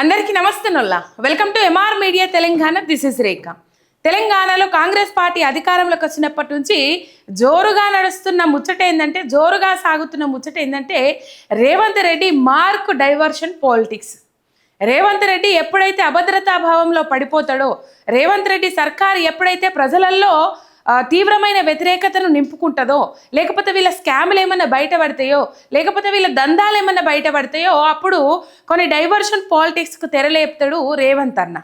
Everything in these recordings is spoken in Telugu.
అందరికీ నమస్తేనొల్లా welcome to M R media Telangana. This is Rekha తెలంగాణలో కాంగ్రెస్ పార్టీ అధికారంలోకి వచ్చినప్పటి నుంచి జోరుగా నడుస్తున్న ముచ్చట ఏంటంటే జోరుగా సాగుతున్న ముచ్చట ఏంటంటే Revanth Reddy mark diversion politics. Revanth Reddy ఎప్పుడైతే అభద్రతా భావంలో పడిపోతాడో రేవంత్ రెడ్డి సర్కార్ ఎప్పుడైతే ప్రజలల్లో తీవ్రమైన వ్యతిరేకతను నింపుకుంటుందో లేకపోతే వీళ్ళ స్కాములు ఏమైనా బయటపడతాయో లేకపోతే వీళ్ళ దందాలు ఏమైనా బయటపడతాయో అప్పుడు కొన్ని డైవర్షన్ పాలిటిక్స్కు తెరలేపుతాడు రేవంత్ అన్న.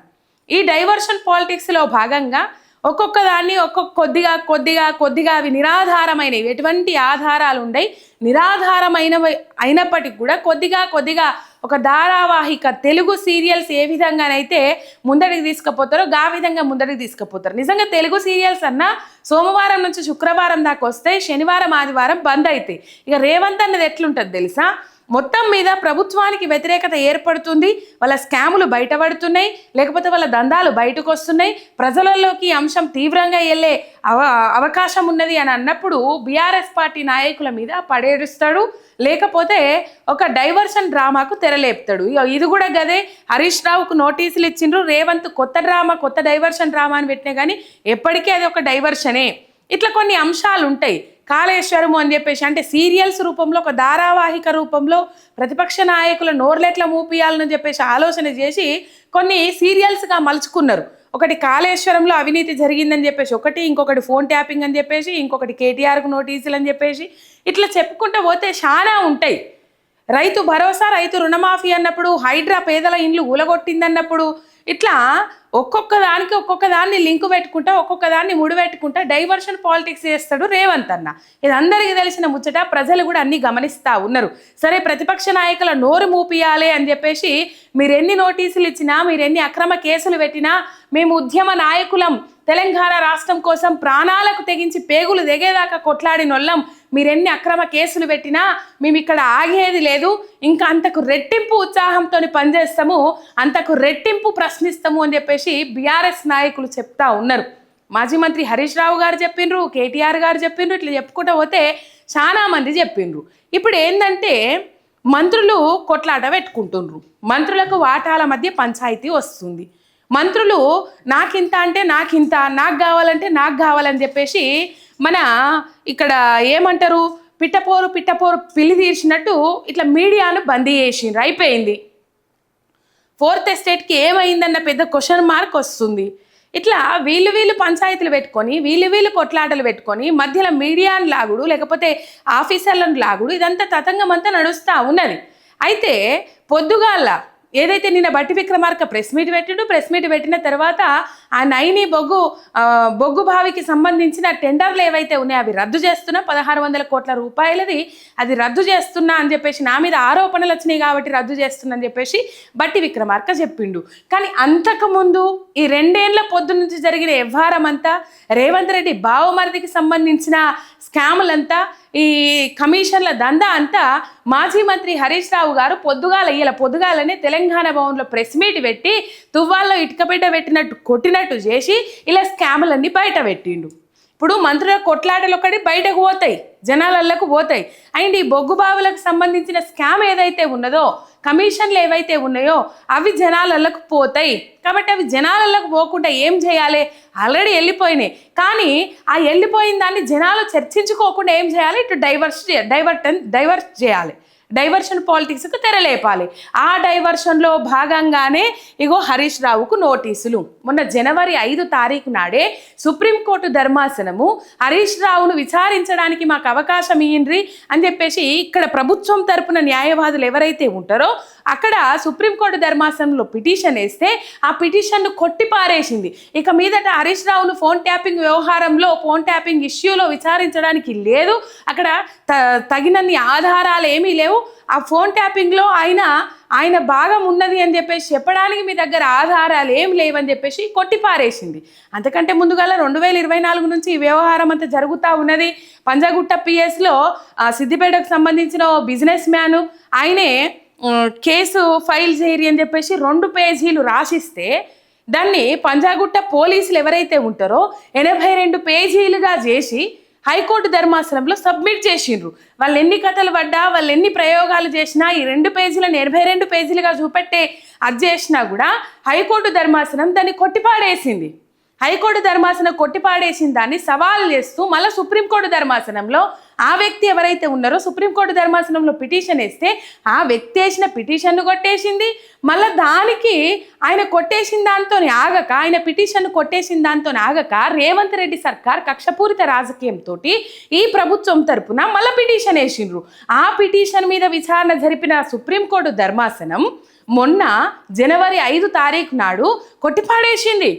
ఈ డైవర్షన్ పాలిటిక్స్లో భాగంగా ఒక్కొక్క దాన్ని ఒక్కొక్క కొద్దిగా కొద్దిగా కొద్దిగా అవి నిరాధారమైనవి. ఎటువంటి ఆధారాలు ఉండయి. నిరాధారమైనవి అయినప్పటికీ కూడా కొద్దిగా కొద్దిగా ఒక ధారావాహిక తెలుగు సీరియల్స్ ఏ విధంగానైతే ముందడికి తీసుకుపోతారో గా విధంగా ముందడికి తీసుకుపోతారు. నిజంగా తెలుగు సీరియల్స్ అన్నా సోమవారం నుంచి శుక్రవారం దాకా వస్తాయి శనివారం ఆదివారం బంద్ అవుతాయి ఇక రేవంత్ అన్నది ఎట్లుంటుంది తెలుసా? మొత్తం మీద ప్రభుత్వానికి వ్యతిరేకత ఏర్పడుతుంది. వాళ్ళ స్కాములు బయటపడుతున్నాయి. లేకపోతే వాళ్ళ దందాలు బయటకు వస్తున్నాయి ప్రజలలోకి అంశం తీవ్రంగా వెళ్ళే అవ అవకాశం ఉన్నది అని అన్నప్పుడు బీఆర్ఎస్ పార్టీ నాయకుల మీద పడేడుస్తాడు లేకపోతే ఒక డైవర్షన్ డ్రామాకు తెరలేపుతాడు. ఇది కూడా గదే. హరీష్ రావుకు నోటీసులు ఇచ్చిండ్రు. రేవంత్ కొత్త డ్రామా కొత్త డైవర్షన్ డ్రామా అని పెట్టినా కానీ ఎప్పటికీ అది ఒక డైవర్షనే. ఇట్లా కొన్ని అంశాలు ఉంటాయి కాళేశ్వరము అని చెప్పేసి అంటే సీరియల్స్ రూపంలో ఒక ధారావాహిక రూపంలో ప్రతిపక్ష నాయకుల నోర్లెట్ల మూపియాలని చెప్పేసి ఆలోచన చేసి కొన్ని సీరియల్స్గా మలుచుకున్నారు. ఒకటి కాళేశ్వరంలో అవినీతి జరిగిందని చెప్పేసి ఒకటి ఇంకొకటి ఫోన్ ట్యాపింగ్ అని చెప్పేసి ఇంకొకటి కేటీఆర్కు నోటీసులు అని చెప్పేసి ఇట్లా చెప్పుకుంటూ పోతే చాలా ఉంటాయి. రైతు భరోసా రైతు రుణమాఫీ అన్నప్పుడు హైడ్రా పేదల ఇండ్లు ఊలగొట్టిందన్నప్పుడు ఇట్లా ఒక్కొక్క దానికి ఒక్కొక్క దాన్ని లింక్ పెట్టుకుంటా ఒక్కొక్క దాన్ని ముడిపెట్టుకుంటా డైవర్షన్ పాలిటిక్స్ చేస్తాడు రేవంత్ అన్న. ఇది అందరికీ తెలిసిన ముచ్చట ప్రజలు కూడా అన్ని గమనిస్తూ ఉన్నారు. సరే ప్రతిపక్ష నాయకుల నోరు మూపియాలి అని చెప్పేసి మీరు ఎన్ని నోటీసులు ఇచ్చినా మీరు ఎన్ని అక్రమ కేసులు పెట్టినా మేము ఉద్యమ నాయకులం. తెలంగాణ రాష్ట్రం కోసం ప్రాణాలకు తెగించి పేగులు దిగేదాకా కొట్లాడినొల్లం మీరెన్ని అక్రమ కేసులు పెట్టినా మేము ఇక్కడ ఆగేది లేదు. ఇంకా అంతకు రెట్టింపు ఉత్సాహంతో పనిచేస్తాము. అంతకు రెట్టింపు ప్రశ్నిస్తాము అని చెప్పేసి బీఆర్ఎస్ నాయకులు చెప్తా ఉన్నారు. మాజీ మంత్రి హరీష్ రావు గారు చెప్పిండ్రు కేటీఆర్ గారు చెప్పిండ్రు ఇట్లా చెప్పుకుంటూ పోతే చాలా మంది చెప్పిండ్రు. ఇప్పుడు ఏంటంటే మంత్రులు కొట్లాట పెట్టుకుంటుండ్రు. మంత్రులకు వాటాల మధ్య పంచాయతీ వస్తుంది. మంత్రులు నాకింత అంటే నాకింత నాకు కావాలంటే నాకు కావాలని చెప్పేసి మన ఇక్కడ ఏమంటారు పిట్టపోరు పిట్టపోరు పిల్లి తీర్చినట్టు ఇట్లా మీడియాను బందీ చేసిండ్రు. అయిపోయింది. ఫోర్త్ ఎస్టేట్కి ఏమైందన్న పెద్ద క్వశ్చన్ మార్క్ వస్తుంది. ఇట్లా వీళ్ళు వీళ్ళు పంచాయతీలు పెట్టుకొని వీళ్ళు వీళ్ళు కొట్లాటలు పెట్టుకొని మధ్యలో మీడియాను లాగుడు లేకపోతే ఆఫీసర్లను లాగుడు ఇదంతా తతంగం అంతా నడుస్తూ ఉన్నది. అయితే పొద్దుగాల ఏదైతే నిన్న బట్టి విక్రమార్క ప్రెస్ మీట్ పెట్టిండు ప్రెస్ మీట్ పెట్టిన తర్వాత ఆ నైని బొగ్గు బొగ్గు బావికి సంబంధించిన టెండర్లు ఏవైతే ఉన్నాయో అవి రద్దు చేస్తున్నా పదహారు వందల కోట్ల రూపాయలది అది రద్దు చేస్తున్నా అని చెప్పేసి నా మీద ఆరోపణలు వచ్చినాయి కాబట్టి రద్దు చేస్తున్నా అని చెప్పేసి బట్టి విక్రమార్క చెప్పిండు. కానీ అంతకుముందు ఈ రెండేళ్ళ పొద్దు నుంచి జరిగిన వ్యవహారం అంతా రేవంత్ రెడ్డి బావమరిదికి సంబంధించిన స్కాములంతా ఈ కమిషన్ల దందా అంతా మాజీ మంత్రి హరీష్ రావు గారు పొద్దుగాల ఇలా పొద్దుగాలనే తెలంగాణ భవన్లో ప్రెస్ మీట్ పెట్టి తువ్వాల్లో ఇటుకబిడ్డ పెట్టినట్టు కొట్టినట్టు చేసి ఇలా స్కాములన్నీ బయట పెట్టిండు. ఇప్పుడు మంత్రుల కొట్లాటలు ఒకటి బయటకు పోతాయి జనాలకు పోతాయి. అండ్ ఈ బొగ్గు బావులకు సంబంధించిన స్కామ్ ఏదైతే ఉన్నదో కమిషన్లు ఏవైతే ఉన్నాయో అవి జనాలకు పోతాయి. కాబట్టి అవి జనాలకు పోకుండా ఏం చేయాలి? ఆల్రెడీ వెళ్ళిపోయినాయి కానీ ఆ వెళ్ళిపోయిన దాన్ని జనాలు చర్చించుకోకుండా ఏం చేయాలి? ఇటు డైవర్స్ డైవర్ట్ డైవర్ట్ చేయాలి. డైవర్షన్ పాలిటిక్స్కి తెరలేపాలి. ఆ డైవర్షన్లో భాగంగానే ఇగో హరీష్ రావుకు నోటీసులు. మొన్న జనవరి ఐదు తారీఖు నాడే సుప్రీంకోర్టు ధర్మాసనము హరీష్ రావును విచారించడానికి మాకు అవకాశం ఇయ్యండ్రి అని చెప్పేసి ఇక్కడ ప్రభుత్వం తరపున న్యాయవాదులు ఎవరైతే ఉంటారో అక్కడ సుప్రీంకోర్టు ధర్మాసనంలో పిటిషన్ వేస్తే ఆ పిటిషన్ను కొట్టిపారేసింది. ఇక మీదట హరీష్ రావును ఫోన్ ట్యాపింగ్ వ్యవహారంలో ఫోన్ ట్యాపింగ్ ఇష్యూలో విచారించడానికి లేదు. అక్కడ త తగినన్ని ఆధారాలు ఏమీ లేవు. ఆ ఫోన్ ట్యాపింగ్లో ఆయన ఆయన భాగం ఉన్నది అని చెప్పేసి చెప్పడానికి మీ దగ్గర ఆధారాలు ఏం లేవని చెప్పేసి కొట్టిపారేసింది. అంతకంటే ముందుగాల రెండు వేల ఇరవై నాలుగు నుంచి ఈ వ్యవహారం అంతా జరుగుతూ ఉన్నది. పంజాగుట్ట పిఎస్లో సిద్దిపేటకు సంబంధించిన ఓ బిజినెస్ మ్యాన్ ఆయనే కేసు ఫైల్ చేయరి అని చెప్పేసి రెండు పేజీలు రాసిస్తే దాన్ని పంజాగుట్ట పోలీసులు ఎవరైతే ఉంటారో ఎనభై రెండు పేజీలుగా చేసి హైకోర్టు ధర్మాసనంలో సబ్మిట్ చేసిండ్రు. వాళ్ళు ఎన్ని కథలు పడ్డా వాళ్ళు ఎన్ని ప్రయోగాలు చేసినా ఈ రెండు పేజీలను ఎనభై రెండు పేజీలుగా చూపెట్టే అది చేసినా కూడా హైకోర్టు ధర్మాసనం దాన్ని కొట్టిపాడేసింది. హైకోర్టు ధర్మాసనం కొట్టిపాడేసిన దాన్ని సవాల్ చేస్తూ మళ్ళీ సుప్రీంకోర్టు ధర్మాసనంలో ఆ వ్యక్తి ఎవరైతే ఉన్నారో సుప్రీంకోర్టు ధర్మాసనంలో పిటిషన్ వేస్తే ఆ వ్యక్తి వేసిన పిటిషన్ను కొట్టేసింది. మళ్ళీ దానికి ఆయన కొట్టేసిన దాంతో ఆగక ఆయన పిటిషన్ కొట్టేసిన దాంతో ఆగక రేవంత్ రెడ్డి సర్కార్ కక్షపూరిత రాజకీయంతో ఈ ప్రభుత్వం తరపున మళ్ళీ పిటిషన్ వేసిండ్రు. ఆ పిటిషన్ మీద విచారణ జరిపిన సుప్రీంకోర్టు ధర్మాసనం మొన్న జనవరి ఐదు తారీఖు నాడు కొట్టిపాడేసింది.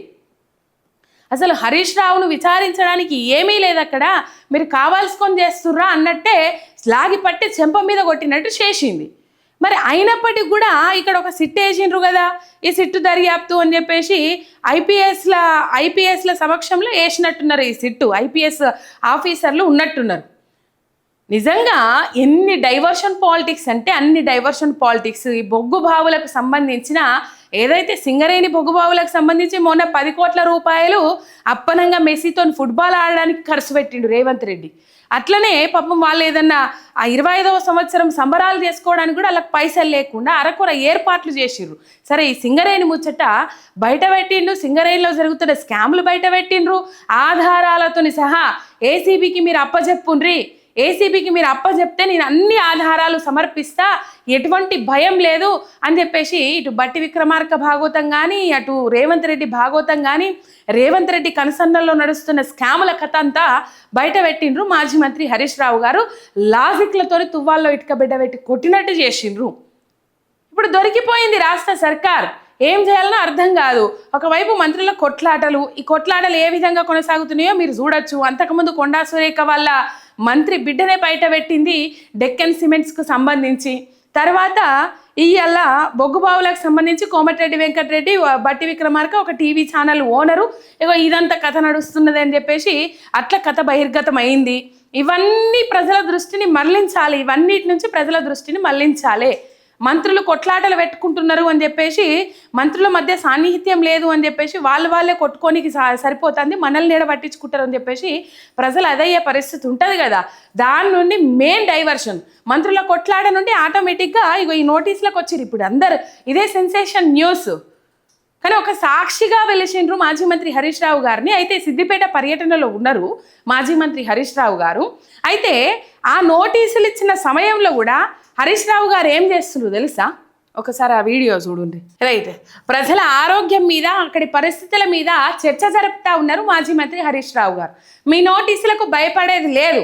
అసలు హరీష్ రావును విచారించడానికి ఏమీ లేదు అక్కడ. మీరు కావాల్సుకొని చేస్తుర్రా అన్నట్టే లాగి పట్టి చెంప మీద కొట్టినట్టు చేసింది. మరి అయినప్పటికి కూడా ఇక్కడ ఒక సిట్ వేసిండ్రు కదా ఈ సిట్టు దర్యాప్తు అని చెప్పేసి ఐపీఎస్ల ఐపీఎస్ల సమక్షంలో వేసినట్టున్నారు ఈ సిట్టు ఐపీఎస్ ఆఫీసర్లు ఉన్నట్టున్నారు. నిజంగా ఎన్ని డైవర్షన్ పాలిటిక్స్ అంటే అన్ని డైవర్షన్ పాలిటిక్స్ ఈ బొగ్గు బావులకు సంబంధించిన ఏదైతే సింగరేణి పొగుబావులకు సంబంధించి మొన్న పది కోట్ల రూపాయలు అప్పనంగా మెస్సీతో ఫుట్బాల్ ఆడడానికి ఖర్చు పెట్టిండు రేవంత్ రెడ్డి. అట్లనే పాపం వాళ్ళు ఏదన్నా ఆ ఇరవై ఐదవ సంవత్సరం సంబరాలు చేసుకోవడానికి కూడా వాళ్ళకి పైసలు లేకుండా అరకొర ఏర్పాట్లు చేసిర్రు. సరే ఈ సింగరేణి ముచ్చట బయట పెట్టిండు సింగరేణిలో జరుగుతున్న స్కామ్లు బయట పెట్టిండ్రు. ఆధారాలతోని సహా ఏసీబీకి మీరు అప్పచెప్పుండ్రి ఏసీబీకి మీరు అప్పచెప్తే నేను అన్ని ఆధారాలు సమర్పిస్తా ఎటువంటి భయం లేదు అని చెప్పేసి ఇటు బట్టి విక్రమార్క భాగవతం కానీ అటు రేవంత్ రెడ్డి భాగవతం కానీ రేవంత్ రెడ్డి కనసన్నల్లో నడుస్తున్న స్కాముల కథ అంతా బయట పెట్టిండ్రు మాజీ మంత్రి హరీష్ రావు గారు. లాజిక్లతో తువ్వాల్లో ఇటుక బిడ్డ పెట్టి కొట్టినట్టు చేసిండ్రు. ఇప్పుడు దొరికిపోయింది రాష్ట్ర సర్కార్. ఏం చేయాలనో అర్థం కాదు. ఒకవైపు మంత్రుల కొట్లాటలు ఈ కొట్లాటలు ఏ విధంగా కొనసాగుతున్నాయో మీరు చూడొచ్చు. అంతకుముందు కొండా సురేఖ వాళ్ళ మంత్రి బిడ్డనే బయట పెట్టింది డెక్కన్ సిమెంట్స్కు సంబంధించి. తర్వాత ఇయ్యాల బొగ్గుబావులకు సంబంధించి కోమటిరెడ్డి వెంకటరెడ్డి బట్టి విక్రమార్క ఒక టీవీ ఛానల్ ఓనరు. ఇగో ఇదంతా కథ నడుస్తున్నది అని చెప్పేసి అట్లా కథ బహిర్గతం అయింది ఇవన్నీ ప్రజల దృష్టిని మళ్ళించాలి. ఇవన్నిటి నుంచి ప్రజల దృష్టిని మళ్ళించాలి. మంత్రులు కొట్లాటలు పెట్టుకుంటున్నారు అని చెప్పేసి మంత్రుల మధ్య సాన్నిహిత్యం లేదు అని చెప్పేసి వాళ్ళు వాళ్ళే కొట్టుకోనికి సరిపోతుంది మనల్ని నీడ పట్టించుకుంటారు అని చెప్పేసి ప్రజలు అదయ్యే పరిస్థితి ఉంటుంది కదా. దాని నుండి మెయిన్ డైవర్షన్ మంత్రుల కొట్లాడ నుండి ఆటోమేటిక్గా ఇగో ఈ నోటీసులకు వచ్చిరు ఇప్పుడు అందరు. ఇదే సెన్సేషన్ న్యూస్ కానీ ఒక సాక్షిగా వెలిసిండ్రు మాజీ మంత్రి హరీష్ రావు గారిని. అయితే సిద్దిపేట పర్యటనలో ఉన్నారు మాజీ మంత్రి హరీష్ రావు గారు. అయితే ఆ నోటీసులు ఇచ్చిన సమయంలో కూడా హరీష్ రావు గారు ఏం చేస్తున్నారు తెలుసా? ఒకసారి ఆ వీడియో చూడండి రైట్. ప్రజల ఆరోగ్యం మీద అక్కడి పరిస్థితుల మీద చర్చ జరుపుతా ఉన్నారు మాజీ మంత్రి హరీష్ రావు గారు. మీ నోటీసులకు భయపడేది లేదు.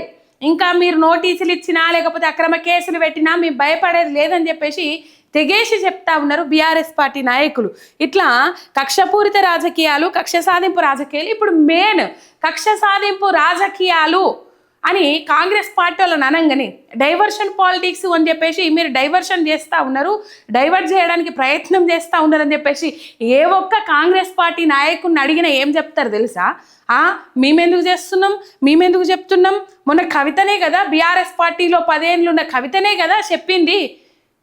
ఇంకా మీరు నోటీసులు ఇచ్చినా లేకపోతే అక్రమ కేసులు పెట్టినా మేము భయపడేది లేదని చెప్పేసి తెగేసి చెప్తా ఉన్నారు బీఆర్ఎస్ పార్టీ నాయకులు. ఇట్లా కక్షపూరిత రాజకీయాలు కక్ష సాధింపు రాజకీయాలు ఇప్పుడు మెయిన్ కక్ష సాధింపు రాజకీయాలు అని కాంగ్రెస్ పార్టీ వాళ్ళని అనగానే డైవర్షన్ పాలిటిక్స్ అని చెప్పేసి మీరు డైవర్షన్ చేస్తూ ఉన్నారు డైవర్ట్ చేయడానికి ప్రయత్నం చేస్తూ ఉన్నారని చెప్పేసి ఏ ఒక్క కాంగ్రెస్ పార్టీ నాయకుడిని అడిగినా ఏం చెప్తారు తెలుసా? ఆ మేమెందుకు చేస్తున్నాం? మేమెందుకు చెప్తున్నాం? మొన్న కవితనే కదా బీఆర్ఎస్ పార్టీలో పదేళ్ళు ఉన్న కవితనే కదా చెప్పింది.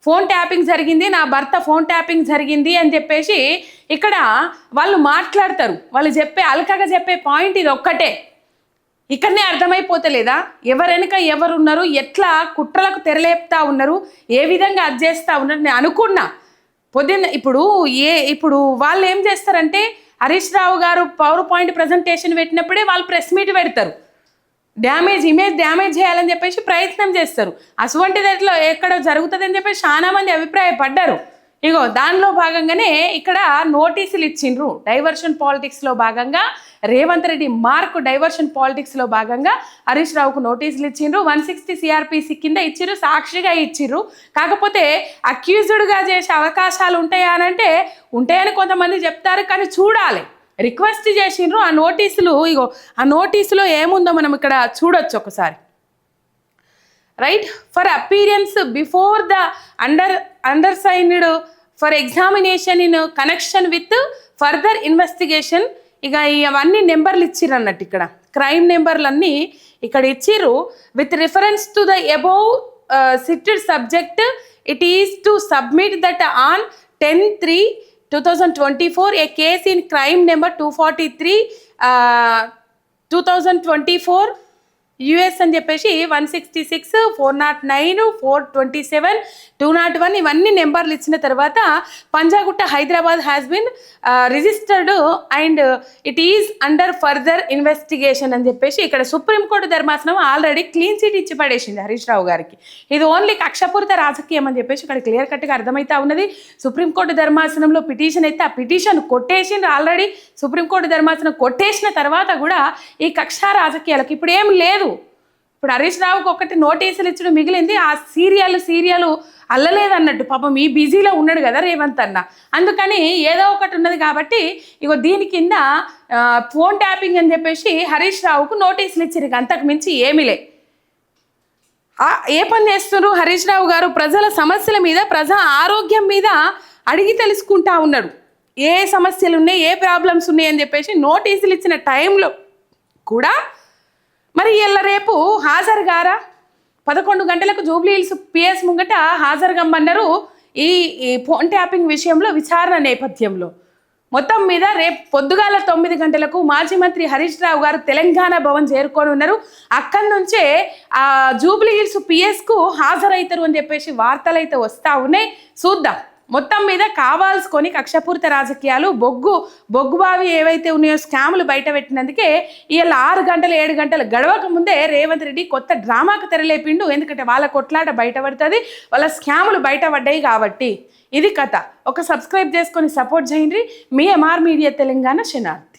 ఫోన్ ట్యాపింగ్ జరిగింది నా భర్త ఫోన్ ట్యాపింగ్ జరిగింది అని చెప్పేసి ఇక్కడ వాళ్ళు మాట్లాడతారు. వాళ్ళు చెప్పే అలకగా చెప్పే పాయింట్ ఇది ఒక్కటే. ఇక్కడనే అర్థమైపోతలేదా ఎవరెనక ఎవరున్నారు? ఎట్లా కుట్రలకు తెరలేపుతా ఉన్నారు? ఏ విధంగా అది చేస్తూ ఉన్నారు? నేను అనుకున్నా. పొద్దున్న ఇప్పుడు ఏ ఇప్పుడు వాళ్ళు ఏం చేస్తారంటే హరీష్ రావు గారు పవర్ పాయింట్ ప్రజెంటేషన్ పెట్టినప్పుడే వాళ్ళు ప్రెస్ మీట్ పెడతారు. డ్యామేజ్ ఇమేజ్ డ్యామేజ్ చేయాలని చెప్పేసి ప్రయత్నం చేస్తారు. అటువంటిది ఎట్లా ఎక్కడ జరుగుతుందని చెప్పేసి చాలా మంది అభిప్రాయపడ్డారు. ఇగో దానిలో భాగంగానే ఇక్కడ నోటీసులు ఇచ్చిండ్రు. డైవర్షన్ పాలిటిక్స్లో భాగంగా రేవంత్ రెడ్డి మార్క్ డైవర్షన్ పాలిటిక్స్లో భాగంగా హరీష్ రావుకు నోటీసులు ఇచ్చిండ్రు. వన్ సిక్స్టీ సిఆర్పిసి కింద ఇచ్చిర్రు సాక్షిగా ఇచ్చిర్రు. కాకపోతే అక్యూజ్డ్గా చేసే అవకాశాలు ఉంటాయా అని అంటే ఉంటాయని కొంతమంది చెప్తారు కానీ చూడాలి. రిక్వెస్ట్ చేసిండ్రు. ఆ నోటీసులు ఇగో ఆ నోటీసులో ఏముందో మనం ఇక్కడ చూడొచ్చు ఒకసారి. Right? For appearance before the under undersigned for examination in connection with further investigation ఇక అవన్నీ నెంబర్లు ఇచ్చిర్రు అన్నట్టు ఇక్కడ. క్రైమ్ నెంబర్లు అన్నీ ఇక్కడ ఇచ్చిర్రు. With reference to the above cited subject it is to submit that on ten three two thousand twenty four a case in crime number two forty three two thousand twenty four U S అని చెప్పేసి one sixty six four nought nine four twenty seven two nought one ఇవన్నీ నెంబర్లు ఇచ్చిన తర్వాత Panjagutta Hyderabad has been registered and it is under further investigation అని చెప్పేసి ఇక్కడ సుప్రీంకోర్టు ధర్మాసనం ఆల్రెడీ క్లీన్ చిట్ ఇచ్చి పడేసింది హరీష్ రావు గారికి. ఇది ఓన్లీ కక్షపూరిత రాజకీయం అని చెప్పేసి ఇక్కడ క్లియర్ కట్గా అర్థమవుతా ఉన్నది. సుప్రీంకోర్టు ధర్మాసనంలో పిటిషన్ అయితే ఆ పిటిషన్ కొట్టేసింది ఆల్రెడీ సుప్రీంకోర్టు ధర్మాసనం కొట్టేసిన తర్వాత కూడా ఈ కక్షా రాజకీయాలకు ఇప్పుడు ఏం లేదు. ఇప్పుడు హరీష్ రావుకి ఒకటి నోటీసులు ఇచ్చడం మిగిలింది ఆ సీరియల్ సీరియల్ అల్లలేదు అన్నట్టు పాపం ఈ బిజీలో ఉన్నాడు కదా రేవంత్ అన్న. అందుకని ఏదో ఒకటి ఉన్నది కాబట్టి ఇగో దీని కింద ఫోన్ ట్యాపింగ్ అని చెప్పేసి హరీష్ రావుకు నోటీసులు ఇచ్చారు ఇక అంతకు మించి ఏమీ లే. ఏ పని చేస్తున్నారు హరీష్ రావు గారు? ప్రజల సమస్యల మీద ప్రజా ఆరోగ్యం మీద అడిగి తెలుసుకుంటా ఉన్నాడు. ఏ సమస్యలు ఉన్నాయి ఏ ప్రాబ్లమ్స్ ఉన్నాయి అని చెప్పేసి నోటీసులు ఇచ్చిన టైంలో కూడా మరి వీళ్ళ రేపు హాజరు గారా? పదకొండు గంటలకు జూబ్లీ హిల్స్ పిఎస్ ముంగట హాజరు కమ్మన్నారు ఈ ఈ ఫోన్ ట్యాపింగ్ విషయంలో విచారణ నేపథ్యంలో. మొత్తం మీద రేపు పొద్దుగాల తొమ్మిది గంటలకు మాజీ మంత్రి హరీష్ రావు గారు తెలంగాణ భవన్ చేరుకొని ఉన్నారు. అక్కడి నుంచే ఆ జూబ్లీ హిల్స్ పిఎస్కు హాజరవుతారు అని చెప్పేసి వార్తలు అయితే వస్తూ ఉన్నాయి. చూద్దాం. మొత్తం మీద కావాల్సుకొని కక్షపూరిత రాజకీయాలు బొగ్గు బొగ్గుబావి ఏవైతే ఉన్నాయో స్కాములు బయట పెట్టినందుకే ఇవాళ ఆరు గంటలు ఏడు గంటలు గడవక ముందే రేవంత్ రెడ్డి కొత్త డ్రామాకు తెరలేపిండు. ఎందుకంటే వాళ్ళ కొట్లాట బయటపడుతుంది వాళ్ళ స్కాములు బయటపడ్డాయి కాబట్టి. ఇది కథ. ఒక సబ్స్క్రైబ్ చేసుకొని సపోర్ట్ చేయండి. మీ ఎంఆర్ మీడియా తెలంగాణ శనార్థి